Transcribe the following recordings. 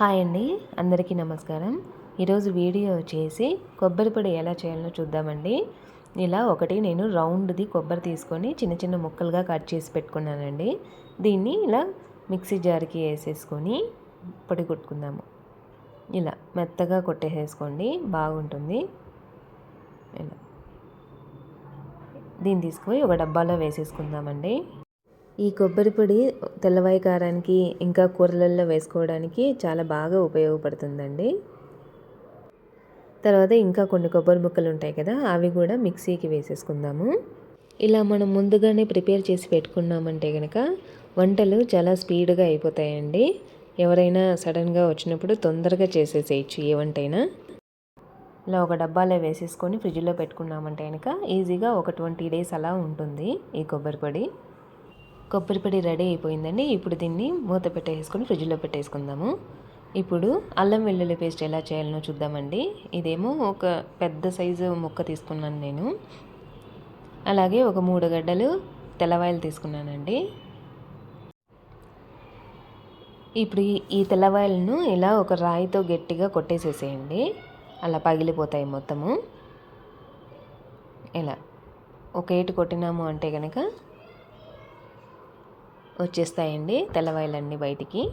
Hi అండి అందరికీ నమస్కారం. ఈరోజు వీడియో వచ్చేసి కొబ్బరి పొడి ఎలా చేయాలో చూద్దామండి. ఇలా ఒకటి నేను రౌండ్ది కొబ్బరి తీసుకొని చిన్న చిన్న ముక్కలుగా కట్ చేసి పెట్టుకున్నానండి. దీన్ని ఇలా మిక్సీ జార్కి వేసేసుకొని పొడి కొట్టుకుందాము. ఇలా మెత్తగా కొట్టేసేసుకోండి బాగుంటుంది. ఇలా. దీన్ని తీసుకొని ఒక డబ్బాలో వేసేసుకుందామండి. ఈ కొబ్బరి పొడి తెల్లవాయి కారానికి ఇంకా కూరలలో వేసుకోవడానికి చాలా బాగా ఉపయోగపడుతుందండి. తర్వాత ఇంకా కొన్ని కొబ్బరి ముక్కలు ఉంటాయి కదా అవి కూడా మిక్సీకి వేసేసుకుందాము. ఇలా మనం ముందుగానే ప్రిపేర్ చేసి పెట్టుకున్నామంటే కనుక వంటలు చాలా స్పీడ్గా అయిపోతాయండి. ఎవరైనా సడన్గా వచ్చినప్పుడు తొందరగా చేసేసేయచ్చు ఏ వంటైనా. ఇలా ఒక డబ్బాలో వేసేసుకొని ఫ్రిడ్జ్లో పెట్టుకున్నామంటే కనుక ఈజీగా ఒక ట్వంటీ డేస్ అలా ఉంటుంది ఈ కొబ్బరి పొడి. కొబ్బరి పొడి రెడీ అయిపోయిందండి. ఇప్పుడు దీన్ని మూత పెట్టేసుకొని ఫ్రిడ్జ్లో పెట్టేసుకుందాము. ఇప్పుడు అల్లం వెల్లుల్లి పేస్ట్ ఎలా చేయాలనో చూద్దామండి. ఇదేమో ఒక పెద్ద సైజు ముక్క తీసుకున్నాను నేను. అలాగే ఒక మూడు గడ్డలు తెల్లవాయలు తీసుకున్నానండి. ఇప్పుడు ఈ తెల్లవాయలను ఇలా ఒక రాయితో గట్టిగా కొట్టేసేసేయండి. అలా పగిలిపోతాయి మొత్తము. ఇలా. ఒక ఏటు కొట్టినాము అంటే కనుక వచ్చేస్తాయండి తెల్లవాయలన్నీ బయటికి.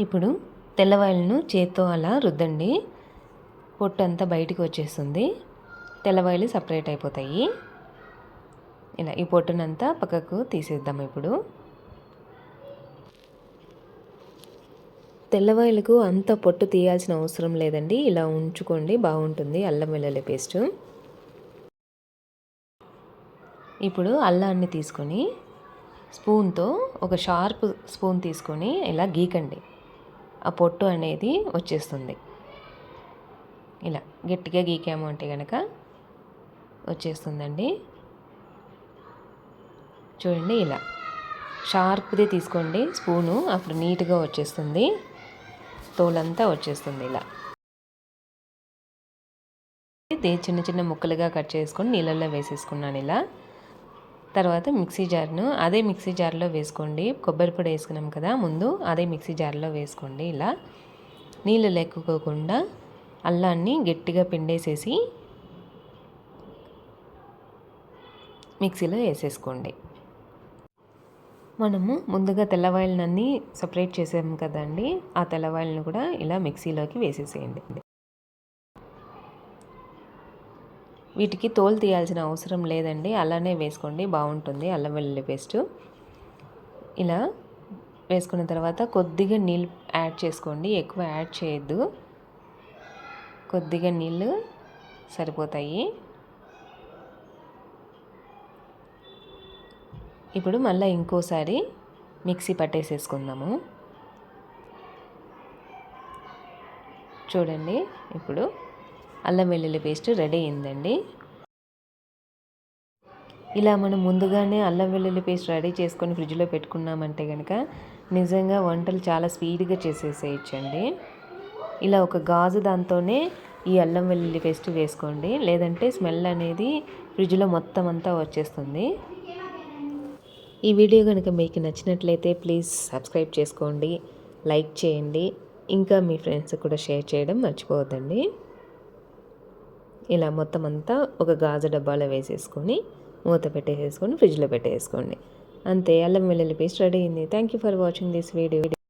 ఇప్పుడు తెల్లవాయలను చేత్తో అలా రుద్దండి. పొట్టు అంతా బయటికి వచ్చేస్తుంది. తెల్లవాయలు సపరేట్ అయిపోతాయి. ఇలా ఈ పొట్టునంతా పక్కకు తీసేద్దాం ఇప్పుడు. తెల్లవాయలకు అంత పొట్టు తీయాల్సిన అవసరం లేదండి. ఇలా ఉంచుకోండి బాగుంటుంది అల్లం వెల్లుల్లి పేస్టు. ఇప్పుడు అల్లాన్ని తీసుకొని స్పూన్తో ఒక షార్ప్ స్పూన్ తీసుకొని ఇలా గీకండి. ఆ పొట్టు అనేది వచ్చేస్తుంది. ఇలా గట్టిగా గీకాము అంటే కనుక వచ్చేస్తుందండి. చూడండి ఇలా షార్ప్ది తీసుకోండి. స్పూను అప్పుడు నీట్గా వచ్చేస్తుంది. తోలంతా వచ్చేస్తుంది ఇలా. చిన్న చిన్న ముక్కలుగా కట్ చేసుకొని నీళ్ళల్లో వేసేసుకున్నాను ఇలా. తర్వాత మిక్సీ జార్ను అదే మిక్సీ జార్లో వేసుకోండి. కొబ్బరి పొడి వేసుకున్నాం కదా ముందు అదే మిక్సీ జార్లో వేసుకోండి ఇలా. నీళ్ళు లేకపోకుండా అల్లాన్ని గట్టిగా పిండేసేసి మిక్సీలో వేసేసుకోండి. మనము ముందుగా తెల్లవాయలనన్నీ సపరేట్ చేసాము కదండి ఆ తెల్లవాయిలను కూడా ఇలా మిక్సీలోకి వేసేసేయండి. వీటికి తోలు తీయాల్సిన అవసరం లేదండి. అలానే వేసుకోండి. బాగుంటుంది. అల్లం వెల్లుల్లి పేస్ట్. ఇలా వేసుకున్న తర్వాత కొద్దిగా నీళ్ళు యాడ్ చేసుకోండి. ఎక్కువ యాడ్ చేయొద్దు. కొద్దిగా నీళ్ళు సరిపోతాయి. ఇప్పుడు మళ్ళీ ఇంకోసారి మిక్సీ పట్టేసేసుకుందాము. చూడండి. ఇప్పుడు అల్లం వెల్లుల్లి పేస్ట్ రెడీ అయిందండి. ఇలా మనం ముందుగానే అల్లం వెల్లుల్లి పేస్ట్ రెడీ చేసుకొని ఫ్రిడ్జ్లో పెట్టుకున్నామంటే కనుక నిజంగా వంటలు చాలా స్పీడ్గా చేసేసేయచ్చండి. ఇలా ఒక గాజు దాంతోనే ఈ అల్లం వెల్లుల్లి పేస్ట్ వేసుకోండి. లేదంటే స్మెల్ అనేది ఫ్రిడ్జ్లో మొత్తం అంతా వచ్చేస్తుంది. ఈ వీడియో కనుక మీకు నచ్చినట్లయితే ప్లీజ్ సబ్స్క్రైబ్ చేసుకోండి. లైక్ చేయండి. ఇంకా మీ ఫ్రెండ్స్ కూడా షేర్ చేయడం మర్చిపోవద్దండి. ఇలా మొత్తం అంతా ఒక గాజు డబ్బాలో వేసేసుకొని మూత పెట్టేసేసుకొని ఫ్రిడ్జ్లో పెట్టేసుకోండి. అంతే అల్లం వెల్లుల్లి పేస్ట్ రెడీ అయింది. Thank you for watching this video